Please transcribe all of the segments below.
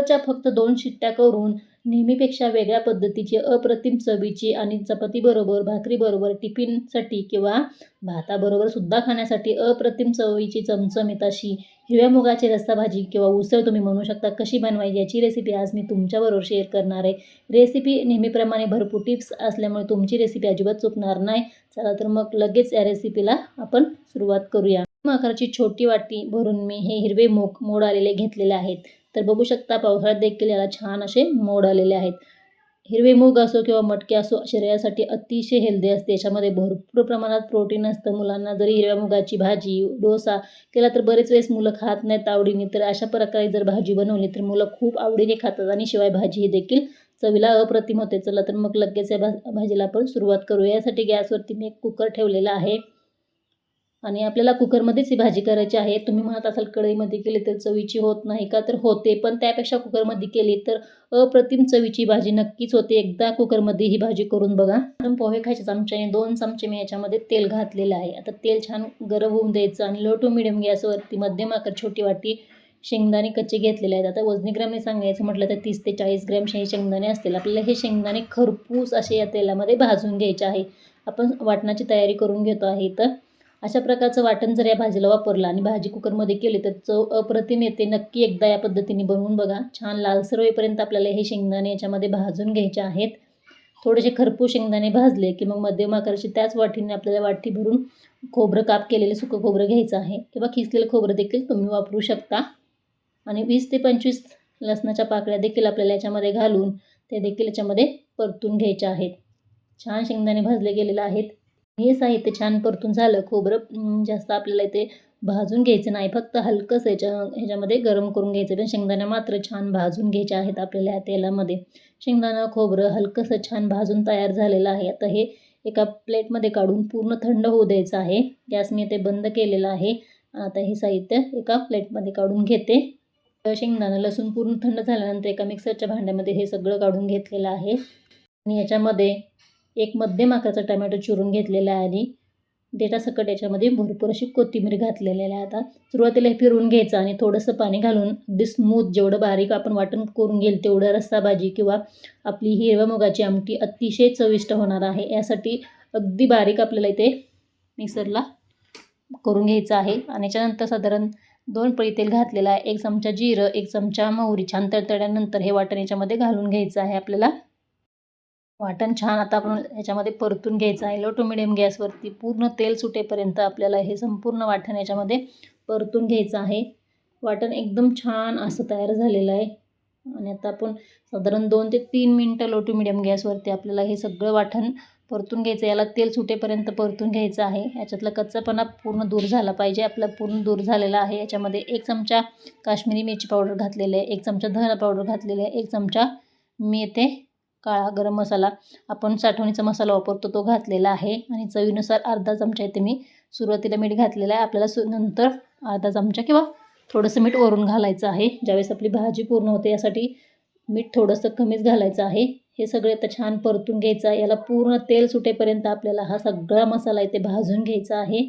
च्या फक्त दोन शिट्ट्या करून नेहमीपेक्षा वेगळ्या पद्धतीची अप्रतिम चवीची आणि चपातीबरोबर भाकरीबरोबर टिफिनसाठी किंवा भाताबरोबर सुद्धा खाण्यासाठी अप्रतिम चवीची चमचमीत अशी हिरव्या मुगाची रस्सा भाजी किंवा उसळ तुम्ही म्हणू शकता. कशी बनवायची याची रेसिपी आज मी तुमच्याबरोबर शेअर करणार आहे. रेसिपी नेहमीप्रमाणे भरपूर टिप्स असल्यामुळे तुमची रेसिपी अजिबात चुकणार नाही. चला तर मग लगेच या रेसिपीला आपण सुरुवात करूया. आकाराची छोटी वाटी भरून मी हे हिरवे मूग मोड आलेले घेतलेले आहेत. तर बघू शकता पावसाळ्यात देखील याला छान असे मोड आलेले आहेत. हिरवे मूग असो किंवा मटके असो शरीरासाठी अतिशय हेल्दी असते. याच्यामध्ये भरपूर प्रमाणात प्रोटीन असतं. मुलांना जरी हिरव्या मुगाची भाजी डोसा केला तर बरेच वेळेस मुलं खात नाहीत आवडीने. तर अशा प्रकारे जर भाजी बनवली तर मुलं खूप आवडीने खातात आणि शिवाय भाजी ही देखील चवीला अप्रतिम होते. चला तर मग लगेच या भा भाजीला आपण सुरुवात करू यासाठी गॅसवरती मी एक कुकर ठेवलेला आहे. आणि आपल्याला कुकरमध्येच ही भाजी करायची आहे. तुम्ही म्हणत असाल कढईमध्ये केली तर चवीची होत नाही का? तर होते पण त्यापेक्षा कुकरमध्ये केली तर अप्रतिम चवीची भाजी नक्कीच होते. एकदा कुकरमध्ये ही भाजी करून बघा. कारण पोहे खायच्या चमच्याने दोन चमचे मी याच्यामध्ये तेल घातलेलं आहे. आता तेल छान गरम होऊन द्यायचं आणि लो टू मिडियम गॅसवरती मध्यम आकार छोटी वाटी शेंगदाणे कच्चे घेतलेले आहेत. आता वजनीग्रामने सांगायचं म्हटलं तर तीस ते चाळीस ग्रॅम हे शेंगदाणे असतील. आपल्याला हे शेंगदाणे खरपूस असे या तेलामध्ये भाजून घ्यायचे आहे. आपण वाटणाची तयारी करून घेतो आहे तर अशा प्रकारचं वाटण जर या भाजीला वापरलं आणि भाजी कुकरमध्ये केली तर चव अप्रतिम येते. नक्की एकदा या पद्धतीने बनवून बघा. छान लालसर होईपर्यंत आपल्याला हे शेंगदाणे याच्यामध्ये भाजून घ्यायचे आहेत. थोडेसे खरपू शेंगदाणे भाजले की मग मध्यम आकाराची त्याच वाटीने आपल्याला वाटी भरून खोबरं काप केलेलं सुकं खोबरं घ्यायचं आहे किंवा खिसलेलं खोबरं देखील तुम्ही वापरू शकता. आणि वीस ते पंचवीस लसणाच्या पाकळ्या देखील आपल्याला याच्यामध्ये घालून ते देखील याच्यामध्ये परतून घ्यायचे आहेत. छान शेंगदाणे भाजले गेलेले आहेत. हे साहित्य छान परतून झालं. खोबरं जास्त आपल्याला इथे भाजून घ्यायचं नाही. फक्त हलकंच याच्या ह्याच्यामध्ये गरम करून घ्यायचं पण शेंगदाणा मात्र छान भाजून घ्यायचे आहेत आपल्याला या तेलामध्ये. शेंगदाणा खोबरं हलकंसं छान भाजून तयार झालेलं आहे. आता हे एका प्लेटमध्ये काढून पूर्ण थंड होऊ द्यायचं आहे. गॅस मी ते बंद केलेला आहे. आता हे साहित्य एका प्लेटमध्ये काढून घेते. शेंगदाणा लसूण पूर्ण थंड झाल्यानंतर एका मिक्सरच्या भांड्यामध्ये हे सगळं काढून घेतलेलं आहे. आणि ह्याच्यामध्ये एक मध्यम आकाराचा टमॅटो चिरून घेतलेला आहे आणि देठासकट याच्यामध्ये भरपूर अशी कोथिंबीर घातलेली आहे. आता सुरुवातीला हे फिरवून घ्यायचं आणि थोडंसं पाणी घालून अगदी स्मूथ जेवढं बारीक आपण वाटण करून घेईल तेवढं रस्सा भाजी किंवा आपली हिरव्या मुगाची आमटी अतिशय चविष्ट होणार आहे. यासाठी अगदी बारीक आपल्याला इथे मिक्सरला करून घ्यायचं आहे. आणि याच्यानंतर साधारण दोन पळी तेल घातलेलं आहे. एक चमचा जिरं एक चमचा मोहरी. छान तडतडल्यानंतर हे वाटण याच्यामध्ये घालून घ्यायचं आहे आपल्याला. वाटण छान आता आपण याच्यामध्ये परतून घ्यायचं आहे. लो टू मिडियम गॅसवरती पूर्ण तेल सुटेपर्यंत आपल्याला हे संपूर्ण वाटण याच्यामध्ये परतून घ्यायचं आहे. वाटण एकदम छान असं तयार झालेलं आहे. आणि आता आपण साधारण दोन ते तीन मिनटं लो टू मिडियम गॅसवरती आपल्याला हे सगळं वाटण परतून घ्यायचं याला तेल सुटेपर्यंत परतून घ्यायचं आहे. याच्यातला कच्चापणा पूर्ण दूर झाला पाहिजे. आपला पूर्ण दूर झालेला आहे. याच्यामध्ये एक चमचा काश्मीरी मिरची पावडर घातलेली आहे. एक चमचा धना पावडर घातलेली आहे. एक चमचा मी येथे काळा गरम मसाला. आपण साठवणीचा मसाला वापरतो तो घातलेला आहे. आणि चवीनुसार अर्धा चमचा इथे मी सुरुवातीला मीठ घातलेलं आहे. आपल्याला सु नंतर अर्धा चमचा किंवा थोडंसं मीठ वरून घालायचं आहे. ज्यावेळेस आपली भाजी पूर्ण होते यासाठी मीठ थोडंसं कमीच घालायचं आहे. हे सगळे आता छान परतून घ्यायचं आहे. याला पूर्ण तेल सुटेपर्यंत आपल्याला हा सगळा मसाला इथे भाजून घ्यायचा आहे.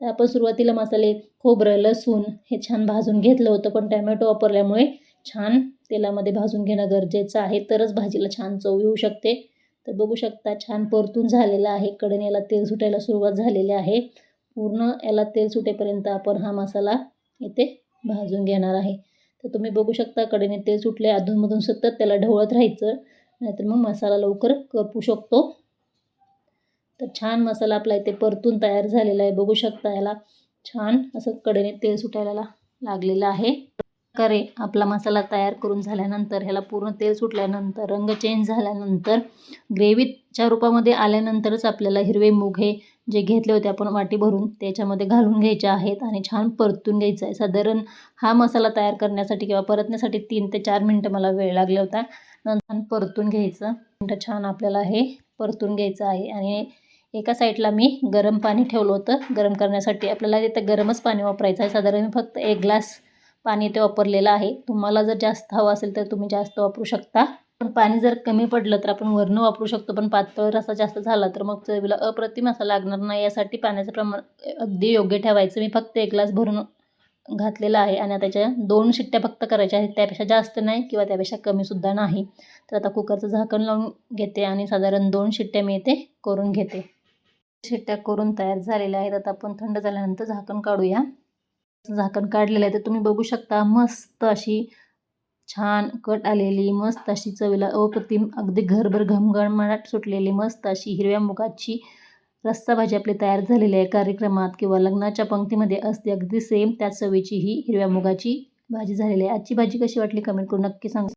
आपण सुरुवातीला मसाले खोबरं लसूण हे छान भाजून घेतलं होतं पण टॅमॅटो वापरल्यामुळे छान तेलामध्ये भाजून घेणं गरजेचं आहे. तरच भाजीला छान चव येऊ शकते. तर बघू शकता छान परतून झालेलं आहे. कडे याला तेल सुटायला सुरुवात झालेली आहे. पूर्ण याला तेल सुटेपर्यंत आपण हा मसाला इथे भाजून घेणार आहे. तर तुम्ही बघू शकता कडेने तेल सुटले अधूनमधून सतत त्याला ढवळत राहायचं. नाहीतर मग मसाला लवकर करपू शकतो. तर छान मसाला आपला इथे परतून तयार झालेला आहे. बघू शकता याला छान असं कडेने तेल सुटायला लागलेलं आहे. प्रकारे आपला मसाला तयार करून झाल्यानंतर ह्याला पूर्ण तेल सुटल्यानंतर रंग चेंज झाल्यानंतर ग्रेव्हीच्या रूपामध्ये आल्यानंतरच आपल्याला हिरवे मूग हे जे घेतले होते आपण वाटी भरून त्याच्यामध्ये घालून घ्यायचे आहेत आणि छान परतून घ्यायचं आहे. साधारण हा मसाला तयार करण्यासाठी किंवा परतण्यासाठी तीन ते चार मिनटं मला वेळ लागला होता. नंतर परतून घ्यायचं. मिनटं छान आपल्याला हे परतून घ्यायचं आहे आणि एका साईडला मी गरम पाणी ठेवलं होतं. गरम करण्यासाठी आपल्याला तिथं गरमच पाणी वापरायचं आहे. साधारण फक्त एक ग्लास पाणी ते वापरलेलं आहे. तुम्हाला जर जास्त हवं असेल तर तुम्ही जास्त वापरू शकता. पण पाणी जर कमी पडलं तर आपण वरनं वापरू शकतो. पण पातळ रसा जास्त झाला तर मग चवीला अप्रतिम असा लागणार नाही. यासाठी पाण्याचं प्रमाण अगदी योग्य ठेवायचं. मी फक्त एक ग्लास भरून घातलेला आहे आणि त्याच्या दोन शिट्ट्या फक्त करायच्या आहेत. त्यापेक्षा जास्त नाही किंवा त्यापेक्षा कमीसुद्धा नाही. तर आता कुकरचं झाकण लावून घेते आणि साधारण दोन शिट्ट्या मी इथे करून घेते. शिट्ट्या करून तयार झालेल्या आहेत. आता आपण थंड झाल्यानंतर झाकण काढूया. झाकण काढलेलं आहे तर तुम्ही बघू शकता मस्त अशी छान कट आलेली मस्त अशी चवीला अप्रतिम अगदी घरभर घमघमाट सुटलेली मस्त अशी हिरव्या मुगाची रस्सा भाजी आपली तयार झालेली आहे कार्यक्रमात किंवा लग्नाच्या पंक्तीमध्ये असते अगदी सेम त्याच चवीची ही हिरव्या मुगाची भाजी झालेली आहे. आजची भाजी कशी वाटली? कमेंट करून नक्की सांगा.